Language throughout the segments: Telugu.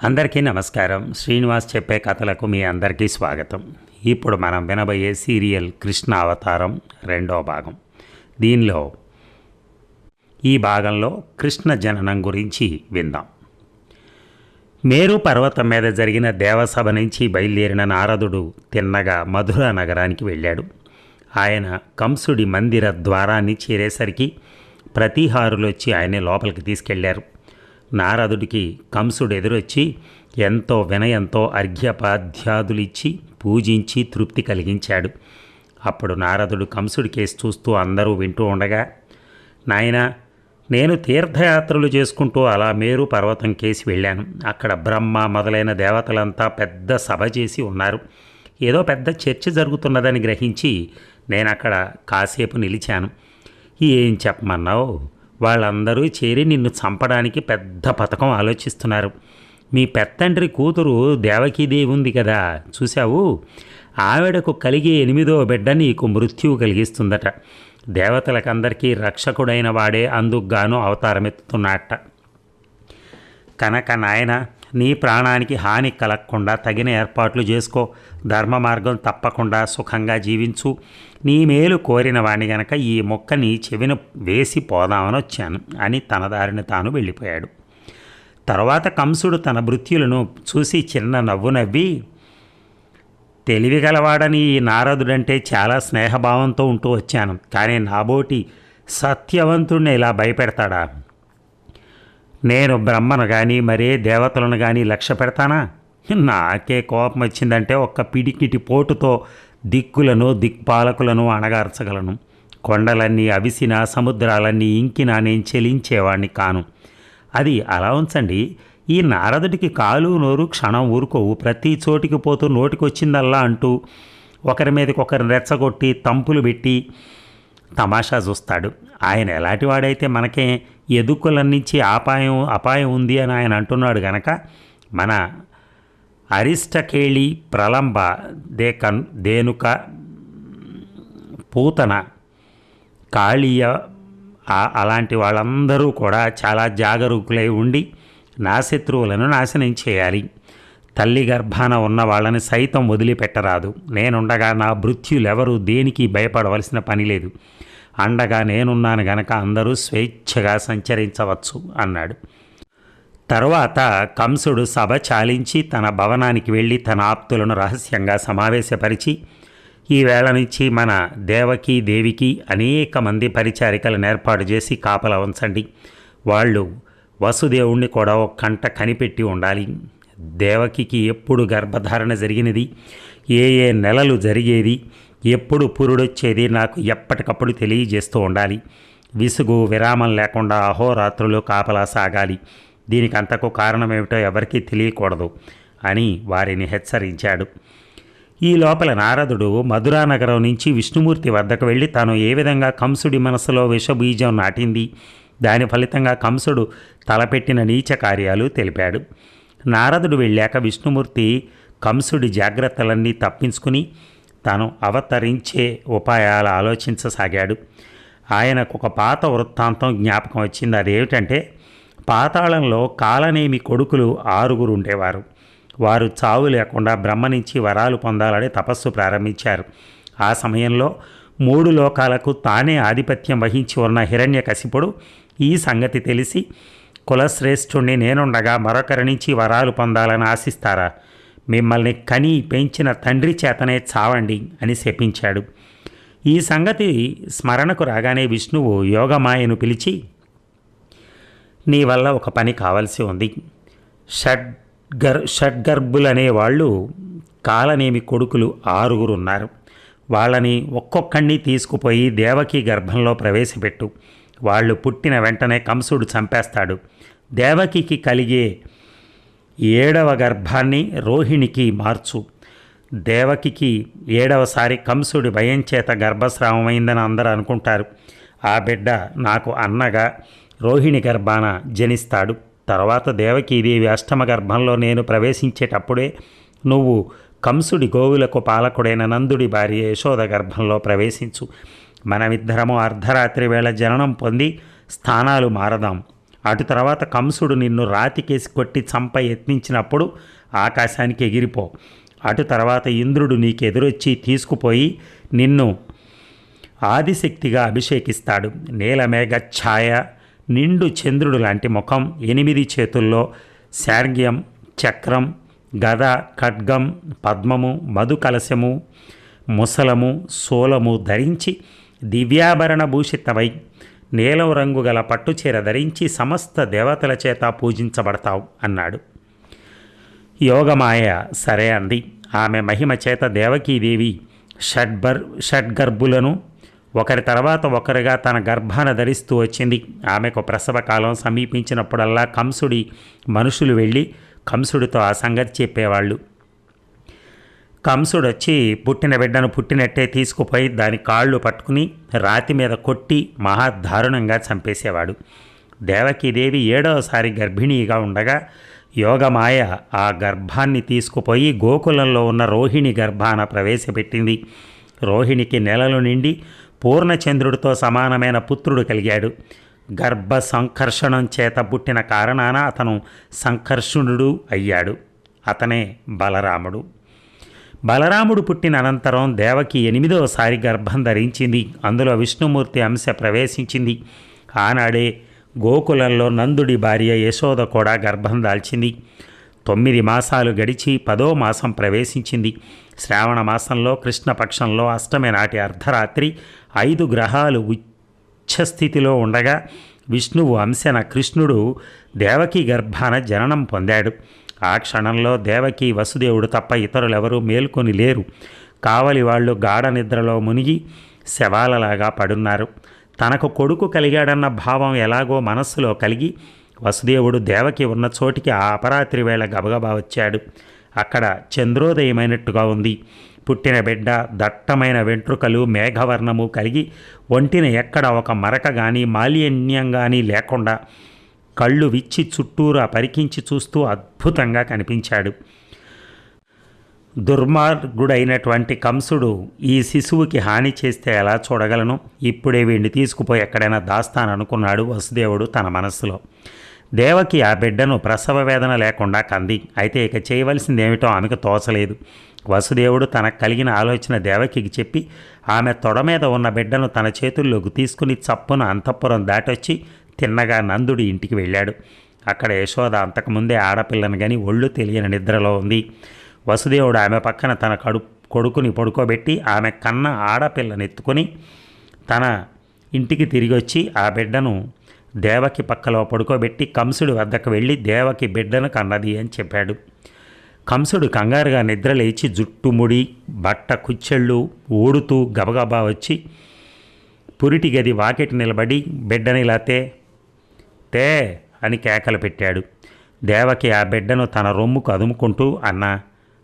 అందరికీ నమస్కారం. శ్రీనివాస్ చెప్పే కథలకు మీ అందరికీ స్వాగతం. ఇప్పుడు మనం వినబోయే సీరియల్ కృష్ణ అవతారం రెండో భాగం. దీనిలో ఈ భాగంలో కృష్ణ జననం గురించి విందాం. మేరు పర్వతం మీద జరిగిన దేవసభ నుంచి బయలుదేరిన నారదుడు తిన్నగా మధుర నగరానికి వెళ్ళాడు. ఆయన కంసుడి మందిర ద్వారాన్ని చేరేసరికి ప్రతిహారులు వచ్చి ఆయన్ని లోపలికి తీసుకెళ్ళారు. నారదుడికి కంసుడు ఎదురొచ్చి ఎంతో వినయంతో అర్ఘ్యపాధ్యాదులిచ్చి పూజించి తృప్తి కలిగించాడు అప్పుడు నారదుడు కంసుడి కేసు చూస్తూ అందరూ వింటూ ఉండగా నాయన నేను తీర్థయాత్రలు చేసుకుంటూ అలా మేరు పర్వతం కేసి వెళ్ళాను. అక్కడ బ్రహ్మ మొదలైన దేవతలంతా పెద్ద సభ చేసి ఉన్నారు. ఏదో పెద్ద చర్చ జరుగుతున్నదని గ్రహించి నేను అక్కడ కాసేపు నిలిచాను. ఏం చెప్పమన్నావు? వాళ్ళందరూ చేరి నిన్ను చంపడానికి పెద్ద పథకం ఆలోచిస్తున్నారు. మీ పెత్తండ్రి కూతురు దేవకీదేవి ఉంది కదా చూశావు? ఆవిడకు కలిగే ఎనిమిదో బిడ్డ నీకు మృత్యువు కలిగిస్తుందట. దేవతలకందరికీ రక్షకుడైన వాడే అందుకుగాను అవతారమెత్తుతున్నట్ట కనుక నాయన నీ ప్రాణానికి హాని కలగకుండా తగిన ఏర్పాట్లు చేసుకో. ధర్మ మార్గం తప్పకుండా సుఖంగా జీవించు. నీ మేలు కోరిన వాణ్ణి గనక ఈ మొక్కని చెవిన వేసి పోదామని వచ్చాను అని తన దారిని తాను వెళ్ళిపోయాడు. తర్వాత కంసుడు తన మృత్యులను చూసి చిన్న నవ్వు నవ్వి తెలివిగలవాడని ఈ నారదుడంటే చాలా స్నేహభావంతో ఉంటూ వచ్చాను. కానీ నాబోటి సత్యవంతుడిని ఇలా భయపెడతాడా? నేను బ్రహ్మను కానీ మరే దేవతలను కానీ లక్ష్య పెడతానా? నాకే కోపం వచ్చిందంటే ఒక్క పిడికిటి పోటుతో దిక్కులను దిక్పాలకులను అణగార్చగలను. కొండలన్నీ అవిసిన సముద్రాలన్నీ ఇంకినా నేను చెలించేవాణ్ణి కాను. అది అలా ఉంచండి. ఈ నారదుడికి కాలు నోరు క్షణం ఊరుకోవు. ప్రతి చోటికి పోతూ నోటికొచ్చిందల్లా అంటూ ఒకరి మీదకి రెచ్చగొట్టి తంపులు పెట్టి తమాషా చూస్తాడు. ఆయన ఎలాంటి వాడైతే మనకే ఎదుకులన్నించి అపాయం అపాయం ఉంది అని ఆయన అంటున్నాడు గనక మన అరిష్టకేళి ప్రలంబ దే కన్ దేనుక పూతన కాళీయ అలాంటి వాళ్ళందరూ కూడా చాలా జాగరూకులై ఉండి నా శత్రువులను నాశనం చేయాలి. తల్లి గర్భాన ఉన్న వాళ్ళని సైతం వదిలిపెట్టరాదు. నేనుండగా నా మృత్యులెవరూ దేనికి భయపడవలసిన పని లేదు. అండగా నేనున్నాను గనక అందరూ స్వేచ్ఛగా సంచరించవచ్చు అన్నాడు. తరువాత కంసుడు సభ చాలించి తన భవనానికి వెళ్ళి తన ఆప్తులను రహస్యంగా సమావేశపరిచి ఈ వేళ నుంచి మన దేవకి దేవికి అనేక మంది పరిచారికలను ఏర్పాటు చేసి కాపలా ఉంచండి. వాళ్ళు వసుదేవుణ్ణి కూడా ఒక కంట కనిపెట్టి ఉండాలి. దేవకికి ఎప్పుడు గర్భధారణ జరిగినది? ఏ ఏ నెలలు జరిగేది? ఎప్పుడు పురుడొచ్చేది నాకు ఎప్పటికప్పుడు తెలియజేస్తూ ఉండాలి. విసుగు విరామం లేకుండా అహోరాత్రులు కాపలా సాగాలి. దీనికి అంతకు కారణమేమిటో ఎవరికీ తెలియకూడదు అని వారిని హెచ్చరించాడు. ఈ లోపల నారదుడు మధురానగరం నుంచి విష్ణుమూర్తి వద్దకు వెళ్ళి తాను ఏ విధంగా కంసుడి మనసులో విషబీజం నాటింది? దాని ఫలితంగా కంసుడు తలపెట్టిన నీచ కార్యాలు తెలిపాడు. నారదుడు వెళ్ళాక విష్ణుమూర్తి కంసుడి జాగ్రత్తలన్నీ తప్పించుకుని తాను అవతరించే ఉపాయాలు ఆలోచించసాగాడు. ఆయనకు ఒక పాత వృత్తాంతం జ్ఞాపకం వచ్చింది. అదేమిటంటే పాతాళంలో కాలనేమి కొడుకులు ఆరుగురు ఉండేవారు వారు చావు లేకుండా బ్రహ్మ నుంచి వరాలు పొందాలని తపస్సు ప్రారంభించారు. ఆ సమయంలో మూడు లోకాలకు తానే ఆధిపత్యం వహించి ఉన్న హిరణ్యకశిపుడు ఈ సంగతి తెలిసి కులశ్రేష్ఠుణ్ణి నేనుండగా మరొకరి నుంచి వరాలు పొందాలని ఆశిస్తారా? మిమ్మల్ని కని పెంచిన తండ్రి చేతనే చావండి అని శపించాడు. ఈ సంగతి స్మరణకు రాగానే విష్ణువు యోగమాయను పిలిచి నీ వల్ల ఒక పని కావాల్సి ఉంది. షడ్గర్ షడ్గర్భులనే వాళ్ళు కాలనేమి కొడుకులు ఆరుగురు ఉన్నారు వాళ్ళని ఒక్కొక్కడిని తీసుకుపోయి దేవకి గర్భంలో ప్రవేశపెట్టు. వాళ్ళు పుట్టిన వెంటనే కంసుడు చంపేస్తాడు. దేవకికి కలిగే ఏడవ గర్భాన్ని రోహిణికి మార్చు. దేవకికి ఏడవసారి కంసుడి భయం చేత గర్భస్రావమైందని అందరూ అనుకుంటారు. ఆ బిడ్డ నాకు అన్నగా రోహిణి గర్భాన జనిస్తాడు. తర్వాత దేవకీదేవి అష్టమ గర్భంలో నేను ప్రవేశించేటప్పుడే నువ్వు కంసుడి గోవులకు పాలకుడైన నందుడి భార్య యశోద గర్భంలో ప్రవేశించు. మనమిద్దరము అర్ధరాత్రి వేళ జననం పొంది స్థానాలు మారదాం. అటు తర్వాత కంసుడు నిన్ను రాతికేసి కొట్టి చంప యత్నించినప్పుడు ఆకాశానికి ఎగిరిపో. అటు తర్వాత ఇంద్రుడు నీకు ఎదురొచ్చి తీసుకుపోయి నిన్ను ఆదిశక్తిగా అభిషేకిస్తాడు. నీలమేఘ ఛాయ నిండు చంద్రుడు లాంటి ముఖం ఎనిమిది చేతుల్లో శార్గ్యం చక్రం గద ఖడ్గం పద్మము మధు కలశము ముసలము సోలము ధరించి దివ్యాభరణ భూషితమై నీలం రంగు గల పట్టుచీర ధరించి సమస్త దేవతల చేత పూజించబడతావు అన్నాడు. యోగమాయ సరే అంది. ఆమె మహిమ చేత దేవకీదేవి షడ్బర్ షడ్గర్భులను ఒకరి తర్వాత ఒకరిగా తన గర్భాన ధరిస్తూ వచ్చింది. ఆమెకు ప్రసవ కాలం సమీపించినప్పుడల్లా కంసుడి మనుషులు వెళ్ళి కంసుడితో ఆ సంగతి చెప్పేవాళ్ళు. కంసుడు వచ్చి పుట్టిన బిడ్డను పుట్టినట్టే తీసుకుపోయి దాని కాళ్ళు పట్టుకుని రాతి మీద కొట్టి మహాదారుణంగా చంపేసేవాడు. దేవకీదేవి ఏడవసారి గర్భిణీగా ఉండగా యోగమాయ ఆ గర్భాన్ని తీసుకుపోయి గోకులంలో ఉన్న రోహిణి గర్భాన ప్రవేశపెట్టింది. రోహిణికి నెలలు నిండి పూర్ణచంద్రుడితో సమానమైన పుత్రుడు కలిగాడు. గర్భ సంకర్షణం చేత పుట్టిన కారణాన అతను సంకర్షణుడు అయ్యాడు. అతనే బలరాముడు. బలరాముడు పుట్టిన అనంతరం దేవకి ఎనిమిదవసారి గర్భం ధరించింది. అందులో విష్ణుమూర్తి అంశ ప్రవేశించింది. ఆనాడే గోకులంలో నందుడి భార్య యశోద కూడా గర్భం దాల్చింది. తొమ్మిది మాసాలు గడిచి పదో మాసం ప్రవేశించింది. శ్రావణ మాసంలో కృష్ణపక్షంలో అష్టమి నాటి అర్ధరాత్రి ఐదు గ్రహాలు ఉచ్చస్థితిలో ఉండగా విష్ణువు అంశన కృష్ణుడు దేవకి గర్భాన జననం పొందాడు. ఆ క్షణంలో దేవకి వసుదేవుడు తప్ప ఇతరులెవరూ మేల్కొని లేరు. కావలి వాళ్ళు గాఢ నిద్రలో మునిగి శవాలలాగా పడున్నారు. తనకు కొడుకు కలిగాడన్న భావం ఎలాగో మనస్సులో కలిగి వసుదేవుడు దేవకి ఉన్న చోటికి ఆ అపరాత్రి వేళ గబగబా వచ్చాడు. అక్కడ చంద్రోదయమైనట్టుగా ఉంది. పుట్టిన బిడ్డ దట్టమైన వెంట్రుకలు మేఘవర్ణము కలిగి ఒంటిన ఎక్కడ ఒక మరక కానీ మాలిన్యం కానీ లేకుండా కళ్ళు విచ్చి చుట్టూరా పరికించి చూస్తూ అద్భుతంగా కనిపించాడు. దుర్మార్గుడైనటువంటి కంసుడు ఈ శిశువుకి హాని చేస్తే ఎలా చూడగలను? ఇప్పుడే వీడిని తీసుకుపోయి ఎక్కడైనా దాస్తాననుకున్నాడు వసుదేవుడు తన మనస్సులో. దేవకి ఆ బిడ్డను ప్రసవ వేదన లేకుండా కంది. అయితే ఇక చేయవలసింది ఏమిటో ఆమెకు తోచలేదు. వసుదేవుడు తనకు కలిగిన ఆలోచన దేవకికి చెప్పి ఆమె తొడ మీద ఉన్న బిడ్డను తన చేతుల్లోకి తీసుకుని చప్పున అంతఃపురం దాటొచ్చి తిన్నగా నందుడి ఇంటికి వెళ్ళాడు. అక్కడ యశోద అంతకుముందే ఆడపిల్లను గని ఒళ్ళు తెలియని నిద్రలో ఉంది. వసుదేవుడు ఆమె పక్కన తన కడు కొడుకుని పడుకోబెట్టి ఆమె కన్న ఆడపిల్లని ఎత్తుకొని తన ఇంటికి తిరిగి వచ్చి ఆ బిడ్డను దేవకి పక్కలో పడుకోబెట్టి కంసుడి వద్దకు వెళ్ళి దేవకి బిడ్డను కన్నది అని చెప్పాడు. కంసుడు కంగారుగా నిద్ర లేచి జుట్టుముడి బట్ట కుచ్చెళ్ళు ఊడుతూ గబగబా వచ్చి పురిటి గది వాకిటి నిలబడి బిడ్డనిలా తే అని కేకలు పెట్టాడు. దేవకి ఆ బిడ్డను తన రొమ్ముకు అదుముకుంటూ అన్నా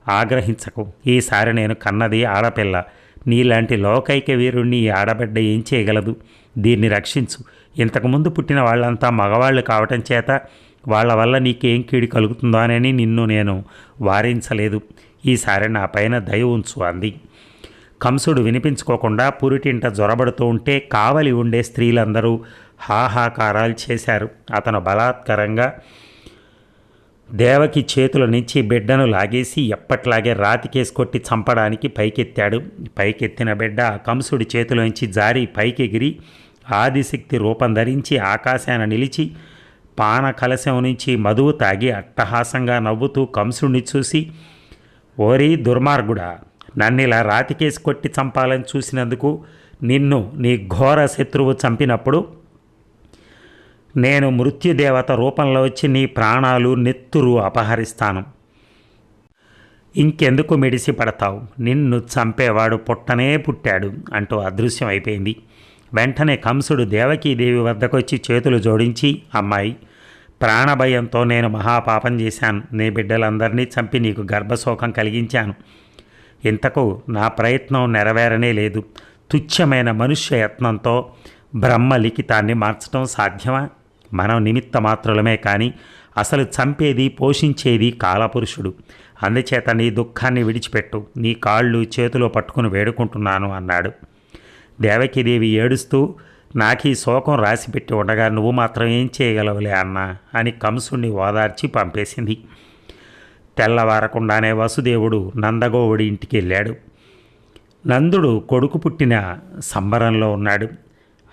ఆగ్రహించకు. ఈసారి నేను కన్నది ఆడపిల్ల. నీలాంటి లోకైక వీరుణ్ణి ఈ ఆడబిడ్డ ఏం చేయగలదు? దీన్ని రక్షించు. ఇంతకుముందు పుట్టిన వాళ్ళంతా మగవాళ్ళు కావటం చేత వాళ్ళ వల్ల నీకేం కీడు కలుగుతుందో అని నిన్ను నేను వారించలేదు. ఈసారి నా పైన దయ ఉంచు అంది. కంసుడు వినిపించుకోకుండా పురిటింట జ్వరబడుతూ ఉంటే కావలి ఉండే స్త్రీలందరూ హాహాకారాలు చేశారు. అతను బలాత్కరంగా దేవకి చేతుల నుంచి బిడ్డను లాగేసి ఎప్పట్లాగే రాతికేసి కొట్టి చంపడానికి పైకెత్తాడు. పైకెత్తిన బిడ్డ కంసుడి చేతిలోంచి జారి పైకెగిరి ఆదిశక్తి రూపం ధరించి ఆకాశాన నిలిచి పాన కలశం నుంచి మధువు తాగి అట్టహాసంగా నవ్వుతూ కంసుడిని చూసి ఓరి దుర్మార్గుడా నన్నిలా రాతికేసి కొట్టి చంపాలని చూసినందుకు నిన్ను నీ ఘోర శత్రువు చంపినప్పుడు నేను మృత్యుదేవత రూపంలో వచ్చి నీ ప్రాణాలు నెత్తురు అపహరిస్తాను. ఇంకెందుకు మెడిసి పడతావు? నిన్ను చంపేవాడు పుట్టనే పుట్టాడు అంటూ అదృశ్యం అయిపోయింది. వెంటనే కంసుడు దేవకీదేవి వద్దకొచ్చి చేతులు జోడించి అమ్మాయి ప్రాణభయంతో నేను మహాపాపం చేశాను. నీ బిడ్డలందరినీ చంపి నీకు గర్భశోకం కలిగించాను. ఇంతకు నా ప్రయత్నం నెరవేరనే లేదు. తుచ్చమైన మనుష్య యత్నంతో బ్రహ్మ లిఖితాన్ని మార్చడం సాధ్యమా? మనం నిమిత్త మాత్రులమే కానీ అసలు చంపేది పోషించేది కాలపురుషుడు. అందుచేత నీ దుఃఖాన్ని విడిచిపెట్టు నీ కాళ్ళు చేతిలో పట్టుకుని వేడుకుంటున్నాను అన్నాడు. దేవకీదేవి ఏడుస్తూ నాకు ఈ శోకం రాసిపెట్టి ఉండగా నువ్వు మాత్రం ఏం చేయగలవులే అన్నా అని కంసుణ్ణి ఓదార్చి పంపేసింది. తెల్లవారకుండానే వసుదేవుడు నందగోవుడి ఇంటికి వెళ్ళాడు. నందుడు కొడుకు పుట్టిన సంబరంలో ఉన్నాడు.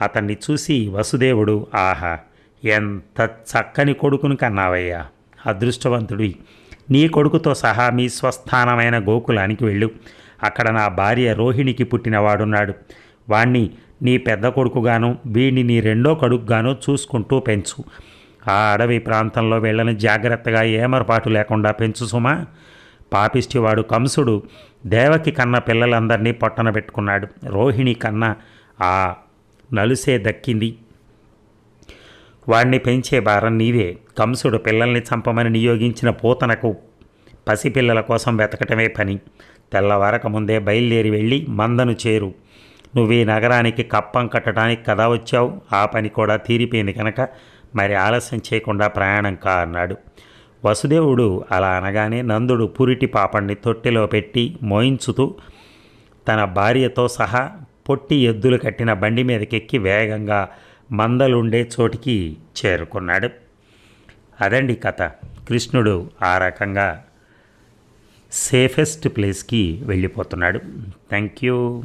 అతన్ని చూసి వసుదేవుడు ఆహా! ఎంత చక్కని కొడుకును కన్నావయ్యా. అదృష్టవంతుడి నీ కొడుకుతో సహా మీ స్వస్థానమైన గోకులానికి వెళ్ళు. అక్కడ నా భార్య రోహిణికి పుట్టినవాడున్నాడు. వాణ్ణి నీ పెద్ద కొడుకుగాను వీడిని నీ రెండో కొడుకుగాను చూసుకుంటూ పెంచు. ఆ అడవి ప్రాంతంలో వీళ్ళని జాగ్రత్తగా ఏమరపాటు లేకుండా పెంచు సుమా. పాపిష్టివాడు కంసుడు దేవకి కన్న పిల్లలందరినీ పొట్టన పెట్టుకున్నాడు రోహిణి కన్న ఆ నలుసే దక్కింది. వాణ్ణి పెంచే భారం నీవే కంసుడు పిల్లల్ని చంపమని నియోగించిన పూతనకు పసిపిల్లల కోసం వెతకటమే పని. తెల్లవారక ముందే బయలుదేరి వెళ్ళి మందను చేరు. నువ్వు ఈ నగరానికి కప్పం కట్టడానికి కదా వచ్చావు? ఆ పని కూడా తీరిపోయింది కనుక మరి ఆలస్యం చేయకుండా ప్రయాణం కా అన్నాడు. వసుదేవుడు అలా అనగానే నందుడు పురిటి పాపణ్ణి తొట్టెలో పెట్టి మోయించుతూ తన భార్యతో సహా పొట్టి ఎద్దులు కట్టిన బండి మీదకెక్కి వేగంగా మందలుండే చోటికి చేరుకున్నాడు. అదండి కథ. కృష్ణుడు ఆ రకంగా సేఫెస్ట్ ప్లేస్కి వెళ్ళిపోతున్నాడు. Thank you.